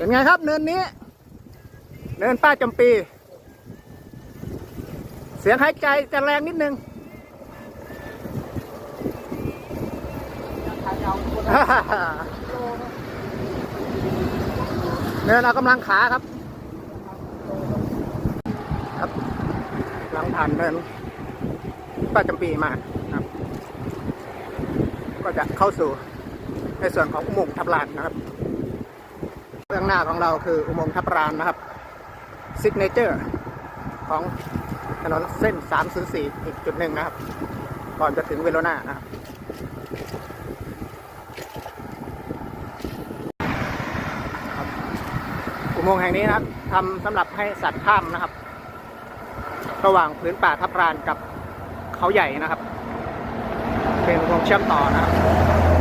เป็นไงครับเนินนี้ เนินป้าจำปี เสียงหายใจจะแรงนิดนึงเนินเอากำลังขาครับ ครับหลังผ่านเนินป้าจำปีมาครับ ก็จะเข้าสู่ในส่วนของอุโมงค์ทับลานนะครับ เบื้งหน้าของเราคืออุโมงค์ทับลานนะครับซิกเนเจอร์ของถนนเส้น 304 อีกจุดหนึ่งนะครับ ก่อนจะถึงเวโรนานะครับ อุโมงค์แห่งนี้นะครับทำสำหรับให้สัตว์ข้ามนะครับ ระหว่างพื้นป่าทับลานกับเขาใหญ่นะครับ เป็นอุโมงค์เชื่อมต่อนะครับ